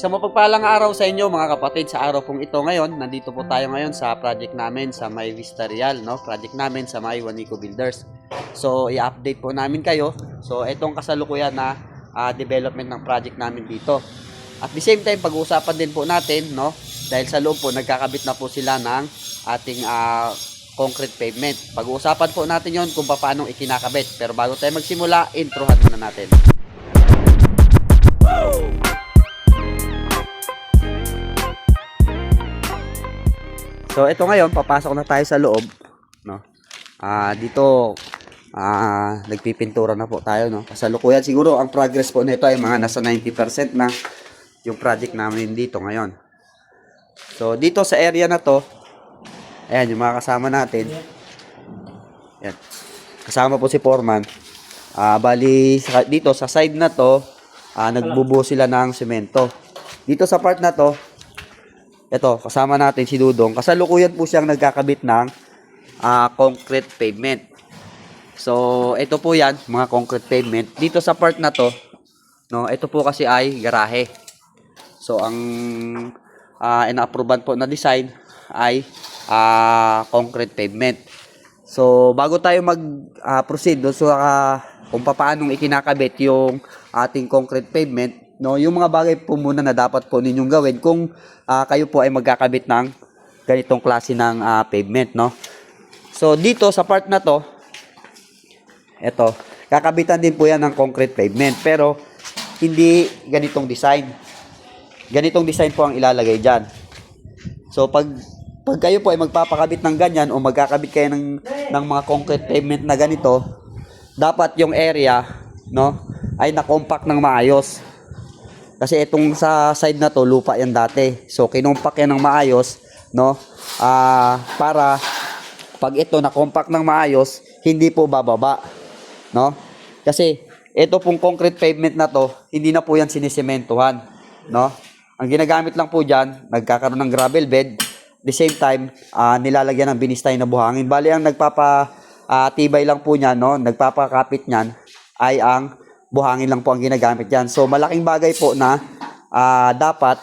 Sa mapagpalang araw sa inyo mga kapatid, sa araw pong ito ngayon, nandito po tayo ngayon sa project namin sa May Vista Real, no? Project namin sa May Wanico Builders. So, i-update po namin kayo. So, itong kasalukuyan na ah, development ng project namin dito. At the same time, pag-uusapan din po natin, no? Dahil sa loob po, nagkakabit na po sila ng ating ah, concrete pavement. Pag-uusapan po natin yon kung paano ikinakabit. Pero bago tayo magsimula, introhan muna natin. So ito ngayon, papasok na tayo sa loob, no. Ah, dito ah nagpipintura na po tayo, no. Kasalukuyan siguro ang progress po nito ay mga nasa 90% na yung project namin dito ngayon. So dito sa area na to, ayan yung mga kasama natin. Yan. Kasama po si Foreman. Ah, bali sa- dito sa side na to, ah, nagbubuo sila ng semento. Dito sa part na to, ito, kasama natin si Dudong. Kasalukuyan po siyang nagkakabit ng ah, concrete pavement. So, ito po yan, mga concrete pavement. Dito sa part na to, no, ito po kasi ay garahe. So, ang uh, ina-approvean po na design ay ah, concrete pavement. So, bago tayo mag-proceed doon sa ah, kung paano ikinakabit yung ating concrete pavement, no, yung mga bagay po muna na dapat po ninyong gawin kung ah, kayo po ay magkakabit ng ganitong klase ng ah, pavement, no. So, dito sa part na to, eto, kakabitan din po yan ng concrete pavement, pero hindi ganitong design. Ganitong design po ang ilalagay dyan. So, pag pag kayo po ay magpapakabit ng ganyan o magkakabit kayo ng, ng mga concrete pavement na ganito, dapat yung area, no, ay na-compact ng maayos. Kasi itong sa side na to, lupa yan dati. So, kinumpak yan ng maayos, no, ah para pag ito na-compact ng maayos, hindi po bababa, no? Kasi ito pong concrete pavement na to, hindi na po yan sinisimentohan, no? Ang ginagamit lang po diyan, nagkakaroon ng gravel bed, the same time, ah, nilalagyan ng binistay na buhangin. Bali ang nagpapa ah, tibay lang po niyan, no? Nagpapakapit niyan ay ang buhangin lang po ang ginagamit diyan. So malaking bagay po na ah, dapat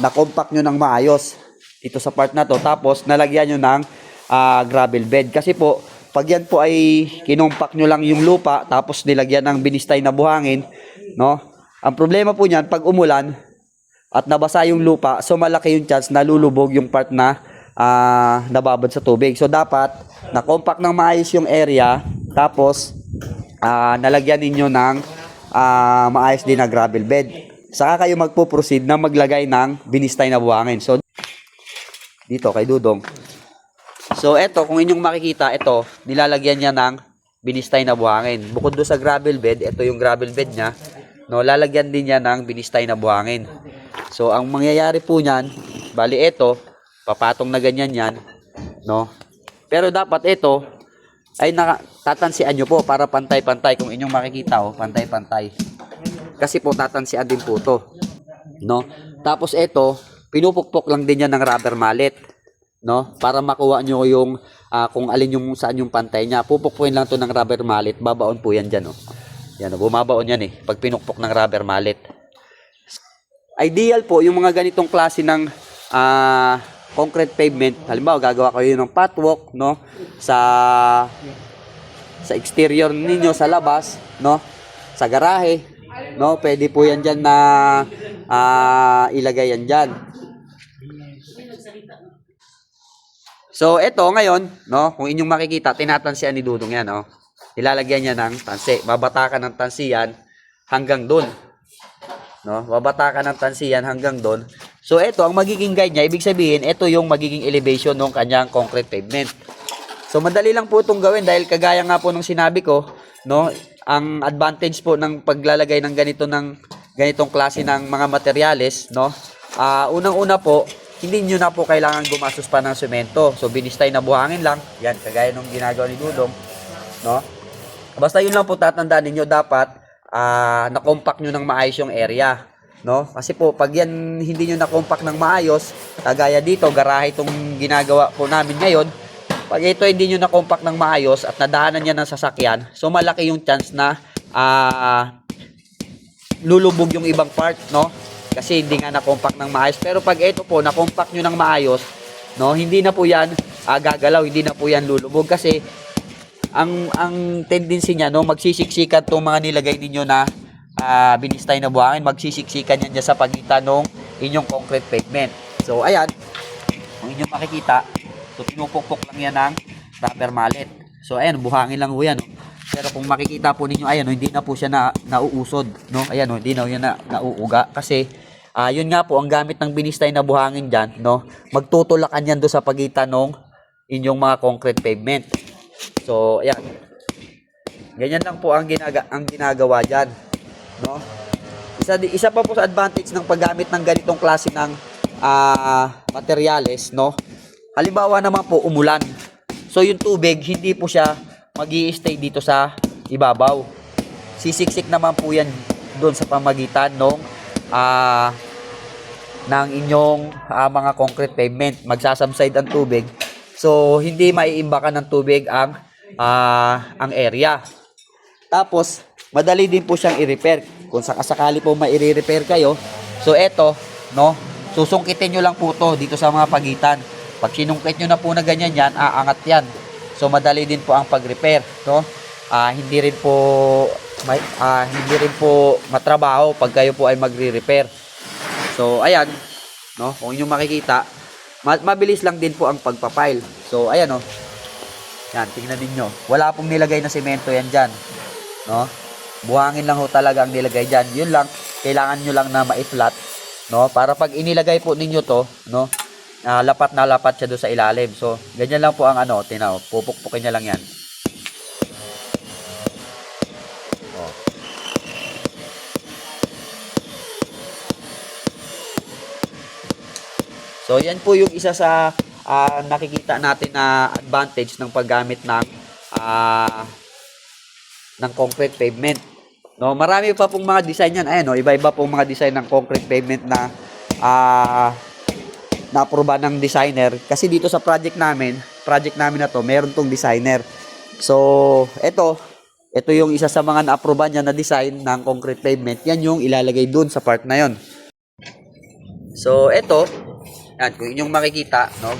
na-compact nyo ng maayos ito sa part na to. Tapos nalagyan nyo ng ah, gravel bed. Kasi po, pag yan po ay kinumpak nyo lang yung lupa, tapos nilagyan ng binistay na buhangin, no? Ang problema po niyan, pag umulan, at nabasa yung lupa, so malaki yung chance na lulubog yung part na ah, nababad sa tubig. So dapat na-compact ng maayos yung area, tapos ah, nalagyan ninyo ng ah, maayos din na gravel bed. Saka kayo magpo-proceed na maglagay ng binistay na buhangin. So dito kay Dudong. So eto, kung inyong makikita, ito, nilalagyan niya ng binistay na buhangin. Bukod do sa gravel bed, ito yung gravel bed niya, no, lalagyan din niya ng binistay na buhangin. So ang mangyayari po niyan, bali ito, papatong na ganyan yan, no. Pero dapat ito ay naka, tatansian nyo po para pantay-pantay kung inyong makikita oh, pantay-pantay. Kasi po tatansian din po to. No? Tapos ito, pinupukpok lang din yan ng rubber mallet. No? Para makuha nyo yung ah, kung alin yung saan yung pantay niya. Pupukpuin lang to ng rubber mallet. Babaon po yan dyan. Oh. Yan, oh, bumabaon yan eh. Pag pinukpok ng rubber mallet. Ideal po yung mga ganitong klase ng ah, concrete pavement. Halimbawa, gagawa kayo ng patwalk, no? Sa sa exterior ninyo sa labas, no? Sa garahe, no? Pwede po 'yan diyan na ah, ilagay yan diyan. So, ito ngayon, no? Kung inyong makikita, tinatansian ni Dudong 'yan, no? Ilalagyan niya ng tansi. Babatakan ng tansi yan hanggang doon. No? Babatakan ng tansi yan hanggang doon. So, ito ang magiging guide niya. Ibig sabihin, ito yung magiging elevation ng kanyang concrete pavement. So madali lang po itong gawin dahil kagaya nga po nung sinabi ko, no, ang advantage po ng paglalagay ng ganito ng ganitong klase ng mga materyales, no? Ah, unang-una po, hindi niyo na po kailangan gumastos pa ng semento. So binistay na buhangin lang. Yan, kagaya nung ginagawa ni Dudong, no? Basta yun lang po tatandaan ninyo dapat ah na-compact nyo ng maayos yung area. No? Kasi po, pag yan hindi nyo na-compact ng maayos, kagaya dito, garahe itong ginagawa po namin ngayon, pag ito hindi nyo na-compact ng maayos at nadaanan niya ng sasakyan, so malaki yung chance na ah lulubog yung ibang part, no? Kasi hindi nga na-compact ng maayos. Pero pag ito po, na-compact nyo ng maayos, no, hindi na po yan ah, gagalaw, hindi na po yan lulubog. Kasi ang ang tendency niya, no, magsisiksikan itong mga nilagay ninyo na ah, binistay na buhangin, magsisiksikan yan dyan sa pagitan ng inyong concrete pavement. So, ayan, kung inyong makikita, so pinupukpok lang yan ng rubber mallet. So, ayan, buhangin lang po yan. No? Pero kung makikita po ninyo, ayan, no, hindi na po siya na, nauusod. No? Ayan, no, hindi na yan na, nauuga. Kasi, ah yun nga po, ang gamit ng binistay na buhangin dyan, no? magtutulakan yan doon sa pagitan ng inyong mga concrete pavement. So, ayan. Ganyan lang po ang, ginaga, ang ginagawa dyan. No? Isa, isa pa po sa advantage ng paggamit ng ganitong klase ng ah, materyales, no? Halimbawa naman po, umulan. So, yung tubig, hindi po siya mag stay dito sa ibabaw. Sisiksik naman po yan doon sa pamagitan ng ah, ng inyong ah, mga concrete pavement. Magsasubside ang tubig. So, hindi maiimbakan ng tubig ang ah, ang area. Tapos, madali din po siyang i-repair. Kung sakasakali po mai-repair kayo, so eto, no, susungkitin nyo lang po to dito sa mga pagitan. Pag sinungkit nyo na po na ganyan yan, aangat yan. So, madali din po ang pag-repair, no? Ah, hindi rin po may, ah, hindi rin po matrabaho pag kayo po ay magre-repair. So, ayan, no? Kung inyo makikita, ma- mabilis lang din po ang pagpapile. So, ayan, no? Yan, tingnan ninyo. Wala pong nilagay na semento yan dyan. No? Buhangin lang ho talaga ang nilagay dyan. Yun lang, kailangan nyo lang na ma-flat. No? Para pag inilagay po ninyo to, no? Ah, lapat na lapat siya doon sa ilalim. So, ganyan lang po ang ano, tinaw. Pupukpukin niya lang yan. Oh. So, yan po yung isa sa ah, nakikita natin na advantage ng paggamit ng ah, ng concrete pavement. No, marami pa pong mga design yan. Ayan, no, iba-iba pong mga design ng concrete pavement na ah na-aproba ng designer. Kasi dito sa project namin, project namin na to, meron tong designer. So, ito, ito yung isa sa mga na-aproba niya na design ng concrete pavement. Yan yung ilalagay dun sa part na yon. So, ito, yan, kung inyong makikita, no,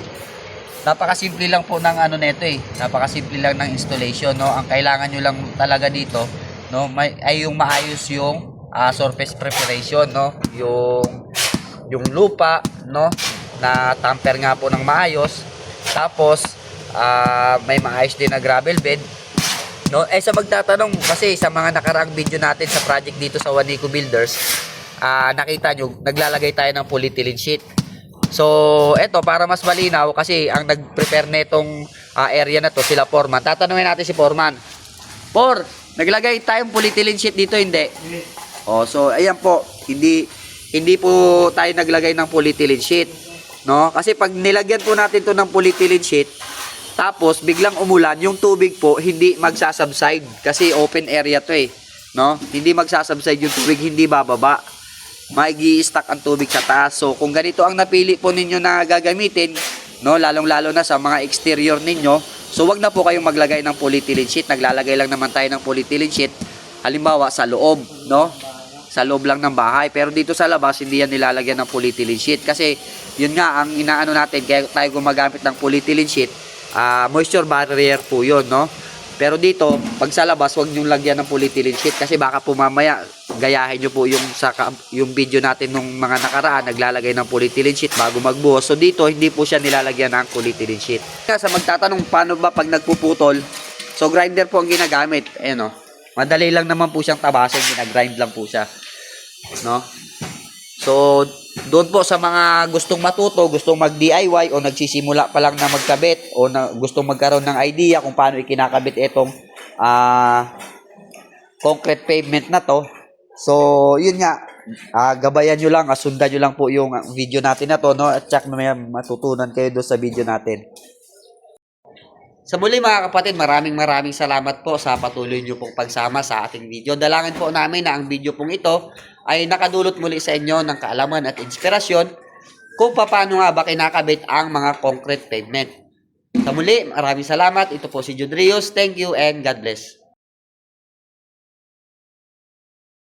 napakasimple lang po ng ano nito eh. Napakasimple lang ng installation, no. Ang kailangan nyo lang talaga dito, no, may, ay yung maayos yung ah, surface preparation, no. Yung yung lupa, no, na tamper nga po ng maayos. Tapos ah, may maayos din na gravel bed. No, eh sa magtatanong kasi sa mga nakaraang video natin sa project dito sa Wanico Builders, ah nakita nyo, naglalagay tayo ng polyethylene sheet. So, eto para mas malinaw kasi ang nag-prepare nitong ah, area na to sila Foreman. Tatanungin natin si Foreman. Por, naglagay tayong polyethylene sheet dito hindi? Oh, so ayan po, hindi hindi po tayo naglagay ng polyethylene sheet, no? Kasi pag nilagyan po natin to ng polyethylene sheet, tapos biglang umulan, yung tubig po hindi magsasubside kasi open area to eh, no? Hindi magsasubside yung tubig, hindi bababa magi stack ang tubig sa taas. So, kung ganito ang napili po ninyo na gagamitin, no, lalong-lalo na sa mga exterior ninyo, so wag na po kayong maglagay ng polyethylene sheet. Naglalagay lang naman tayo ng polyethylene sheet halimbawa sa loob, no? Sa loob lang ng bahay. Pero dito sa labas, hindi yan nilalagyan ng polyethylene sheet kasi yun nga ang inaano natin kaya tayo gumagamit ng polyethylene sheet, ah, moisture barrier po yun, no? Pero dito, pag sa labas, wag niyong lagyan ng polyethylene sheet kasi baka po mamaya gayahin niyo po yung sa yung video natin nung mga nakaraan naglalagay ng polyethylene sheet bago magbuhos. So dito hindi po siya nilalagyan ng polyethylene sheet. Sa magtatanong paano ba pag nagpuputol? So grinder po ang ginagamit. Ayan oh. Madali lang naman po siyang tabasin, ginagrind lang po siya. No? So, doon po sa mga gustong matuto, gustong mag-DIY o nagsisimula pa lang na magkabit o na, gustong magkaroon ng idea kung paano ikinakabit itong ah concrete pavement na to. So, yun nga, ah, gabayan nyo lang, ah, sundan nyo lang po yung ah, video natin na to, no? At check may matutunan kayo doon sa video natin. Sa muli mga kapatid, maraming maraming salamat po sa patuloy nyo pong pagsama sa ating video. Dalangin po namin na ang video pong ito ay nakadulot muli sa inyo ng kaalaman at inspirasyon kung paano nga ba kinakabit ang mga concrete pavement. Sa muli, maraming salamat. Ito po si Jude Rios. Thank you and God bless.